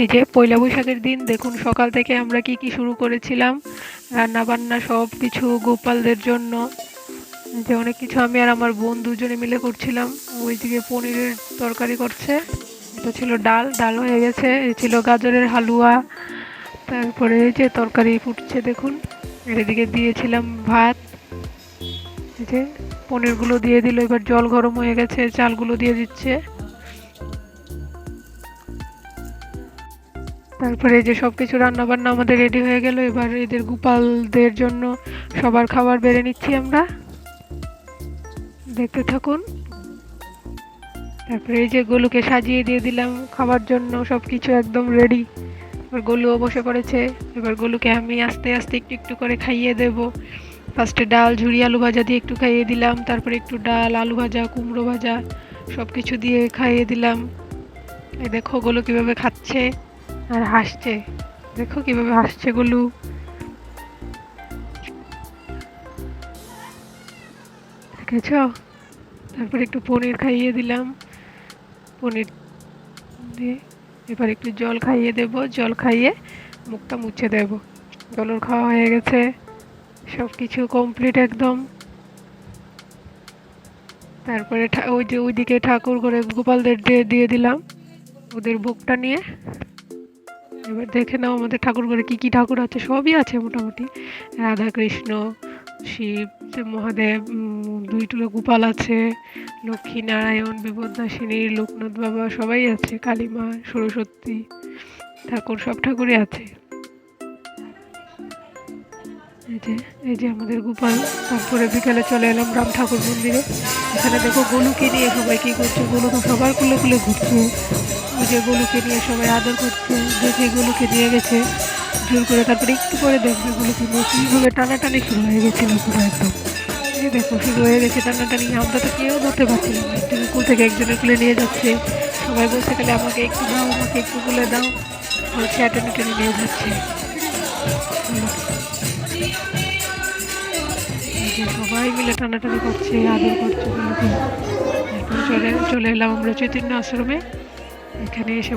এই যে পয়লা বৈশাখের দিন, দেখুন সকাল থেকে আমরা কি কি শুরু করেছিলাম। রান্না বান্না সব কিছু গোপালদের জন্য। যে অনেক কিছু আমি আর আমার বোন দুজনে মিলে করছিলাম। ওইদিকে পনিরের তরকারি করছে। এটা ছিল ডাল ডাল হয়ে গেছে। এই ছিল গাজরের হালুয়া। তারপরে এই যে তরকারি ফুটছে, দেখুন। এদিকে দিয়েছিলাম ভাত। যে পনিরগুলো দিয়ে দিল। এবার জল গরম হয়ে গেছে, চালগুলো দিয়ে দিচ্ছে। তারপরে যে সব কিছু রান্না বান্না আমাদের রেডি হয়ে গেল, এবার এদের গোপালদের জন্য সবার খাবার বেড়ে নিচ্ছি আমরা। দেখতে থাকুন। তারপরে এই যে গোলুকে সাজিয়ে দিয়ে দিলাম খাবার জন্য সব কিছু একদম রেডি এবার গোলুও বসে পড়েছে। এবার গোলুকে আমি আস্তে আস্তে একটু একটু করে খাইয়ে দেব। ফার্স্টে ডাল ঝুড়ি আলু ভাজা দিয়ে একটু খাইয়ে দিলাম। তারপরে একটু ডাল, আলু ভাজা, কুমড়ো ভাজা সব কিছু দিয়ে খাইয়ে দিলাম। এই দেখো গোলু কীভাবে খাচ্ছে। আর হাসছে। দেখো কীভাবে হাসছে গোলু। দেখেছ? তারপর একটু পনির খাইয়ে দিলাম। পনির দিয়ে এবার একটু জল খাইয়ে দেব। জল খাইয়ে মুখটা মুছে দেব। জলর খাওয়া হয়ে গেছে। সব কিছু কমপ্লিট একদম। তারপরে ওই যে ওইদিকে ঠাকুর করে গোপালদের দিয়ে দিয়ে দিলাম। ওদের ভোগটা নিয়ে এবার দেখে নাও আমাদের ঠাকুর ঘরে কী কি ঠাকুর আছে, সবই আছে মোটামুটি। রাধা কৃষ্ণ শিব মহাদেব দুই টুলো গোপাল আছে, লক্ষ্মী নারায়ণ, বিপদাসিনী, লোকনাথ বাবা, সবাই আছে, কালীমা, সরস্বতী, ঠাকুর সব ঠাকুরই আছে। এই যে এই যে আমাদের গোপাল, তারপরে বিকেলে চলে এলাম রাম ঠাকুর মন্দিরে। এখানে দেখো গোলুকে নিয়ে সবাই কি করছে, গোলু তো সবার কুলে কুলে ঘুরছে। ওই যে গোলুকে নিয়ে সবাই আদর করছে, দেখে গোলুকে নিয়ে গেছে। জোর করে তারপরে একটু করে দেখবে গোলুকে নিয়ে কীভাবে টানাটানি শুরু হয়ে গেছিল পুরো একদম। এই দেখো শুরু হয়ে গেছে টানাটানি, আমরা তো কেউ ধরতে পারছিলাম একটু কুল থেকে একজনের কুলে নিয়ে যাচ্ছে। সবাই বলছে খালি আমাকে একটু দাও, আমাকে একটু কুলে দাও। হচ্ছে টেনে টেনে নিয়ে যাচ্ছে। সবাই মিলে টানাটানি করছে, আদর করছে গোলুকে চলে চলে এলাম আমরা চৈতন্য আশ্রমে। এখানে এসে